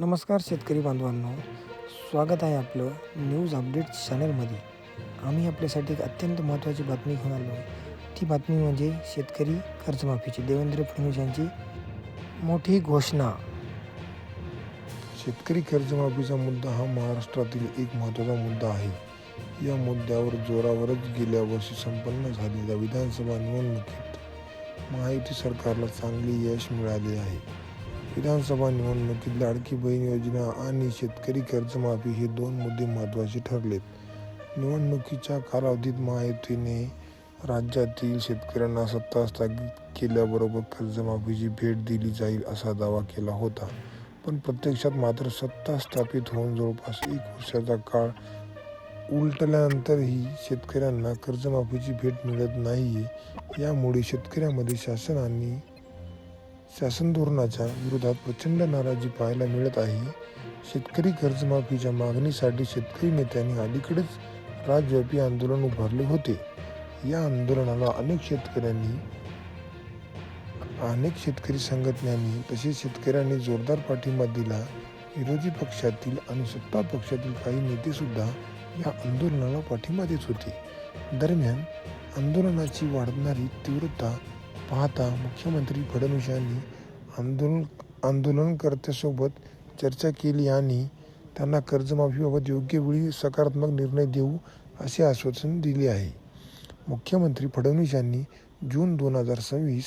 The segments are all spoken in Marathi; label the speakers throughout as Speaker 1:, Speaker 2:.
Speaker 1: नमस्कार शेतकरी बांधवांनो. स्वागत आहे आपलं न्यूज अपडेट्स चॅनलमध्ये आम्ही आपल्यासाठी एक अत्यंत महत्त्वाची बातमी घेऊन आलो आहे. ती बातमी म्हणजे शेतकरी कर्जमाफीची. देवेंद्र फडणवीस यांची मोठी घोषणा.
Speaker 2: शेतकरी कर्जमाफीचा मुद्दा हा महाराष्ट्रातील एक महत्त्वाचा मुद्दा आहे. या मुद्द्यावर जोरावरच गेल्या वर्षी संपन्न झालेल्या विधानसभा निवडणुकीत महायुती सरकारला चांगले यश मिळाले आहे. विधानसभा निवडणुकीत लाडकी बहीण योजना आणि शेतकरी कर्जमाफी हे दोन मुद्दे महत्त्वाचे ठरलेत. निवडणुकीच्या कालावधीत महायुतीने राज्यातील शेतकऱ्यांना सत्ता स्थापित केल्याबरोबर कर्जमाफीची भेट दिली जाईल असा दावा केला होता. पण प्रत्यक्षात मात्र सत्ता स्थापित होऊन जवळपास एक वर्षाचा काळ उलटल्यानंतरही शेतकऱ्यांना कर्जमाफीची भेट मिळत नाही यामुळे शेतकऱ्यामध्ये शासनाने शासन धोरणाच्या विरोधात प्रचंड नाराजी पाहायला मिळत आहे. शेतकरी कर्जमाफीच्या मागणीसाठी शेतकरी नेत्यांनी अलीकडेच राज्यव्यापी आंदोलन उभारले होते. या आंदोलनाला अनेक शेतकऱ्यांनी अनेक शेतकरी संघटनांनी तसेच शेतकऱ्यांनी जोरदार पाठिंबा दिला. विरोधी पक्षातील आणि सत्ता पक्षातील काही नेते सुद्धा या आंदोलनाला पाठिंबा देत होते. दरम्यान आंदोलनाची वाढणारी तीव्रता पाहता मुख्यमंत्री फडणवीस यांनी आंदोलन आंदोलनकर्त्यासोबत चर्चा केली आणि त्यांना कर्जमाफीबाबत योग्य वेळी सकारात्मक निर्णय देऊ असे आश्वासन दिले आहे. मुख्यमंत्री फडणवीस यांनी जून दोन हजार सव्वीस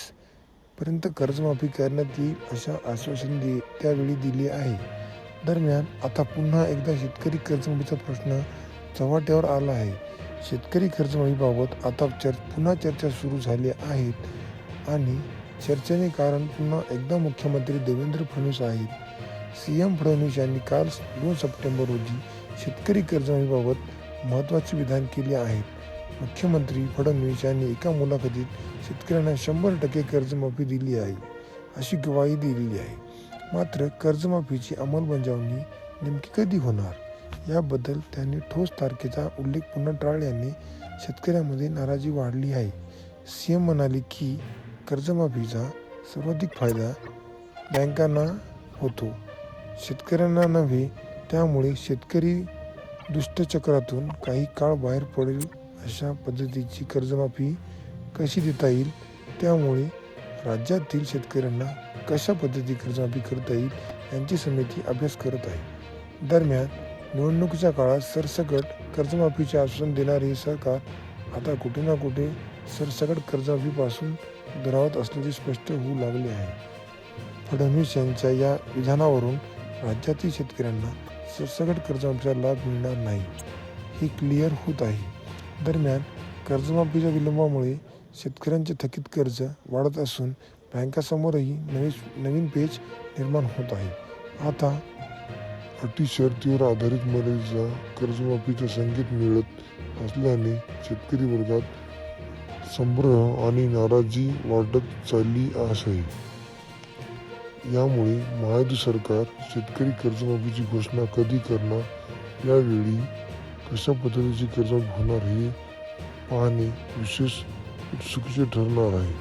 Speaker 2: पर्यंत कर्जमाफी करण्यात येईल अशा आश्वासन दे त्यावेळी दिले आहे. दरम्यान आता पुन्हा एकदा शेतकरी कर्जमाफीचा प्रश्न चव्हाट्यावर आला आहे. शेतकरी कर्जमाफीबाबत आता चर पुन्हा चर्चा सुरू झाल्या आहेत. आणि चर्चेने कारण पुन्हा एकदा मुख्यमंत्री देवेंद्र फडणवीस आहेत. सी एम फडणवीस यांनी काल दोन सप्टेंबर रोजी शेतकरी कर्जमाफीबाबत महत्त्वाचे विधान केले आहेत मुख्यमंत्री फडणवीस यांनी एका मुलाखतीत शेतकऱ्यांना शंभर टक्के कर्जमाफी दिली आहे अशी ग्वाही दिलेली आहे. मात्र कर्जमाफीची अंमलबजावणी नेमकी कधी होणार? याबद्दल त्यांनी ठोस तारखेचा उल्लेख पुन्हा टाळल्याने शेतकऱ्यांमध्ये नाराजी वाढली आहे. सी एम म्हणाले की कर्जमाफीचा सर्वाधिक फायदा बँकांना होतो. शेतकऱ्यांना नव्हे त्यामुळे शेतकरी दुष्टचक्रातून काही काळ बाहेर पडेल अशा पद्धतीची कर्जमाफी कशी देता येईल? त्यामुळे राज्यातील शेतकऱ्यांना कशा पद्धती कर्जमाफी करता येईल यांची समिती अभ्यास करत आहे. दरम्यान निवडणुकीच्या काळात सरसकट कर्जमाफीचे आश्वासन देणारे सरकार आता कुठे ना कुठे सरसकट कर्जमाफीपासून दुरावत असल्याचे स्पष्ट होऊ लागले आहे. फडणवीस यांच्या या विधानावरून राज्यातील शेतकऱ्यांना सरसकट कर्जमाफीचा लाभ मिळणार नाही. हे क्लिअर होत आहे. दरम्यान कर्जमाफीच्या विलंबामुळे शेतकऱ्यांचे थकीत कर्ज वाढत असून बँकासमोरही नवी नवीन पेज निर्माण होत आहे. आता अटी शर्तीवर आधारित मर्यादेचा कर्जमाफीचे संकेत मिळत असल्याने शेतकरी वर्गात संभ्रम आणि नाराजी वाढत चालली आहे. यामुळे महायुती सरकार शेतकरी कर्जमाफीची घोषणा कधी करणार? यावेळी कशा पद्धतीची कर्जमाफी होणार हे पाहणे विशेष उत्सुकीचे ठरणार आहे.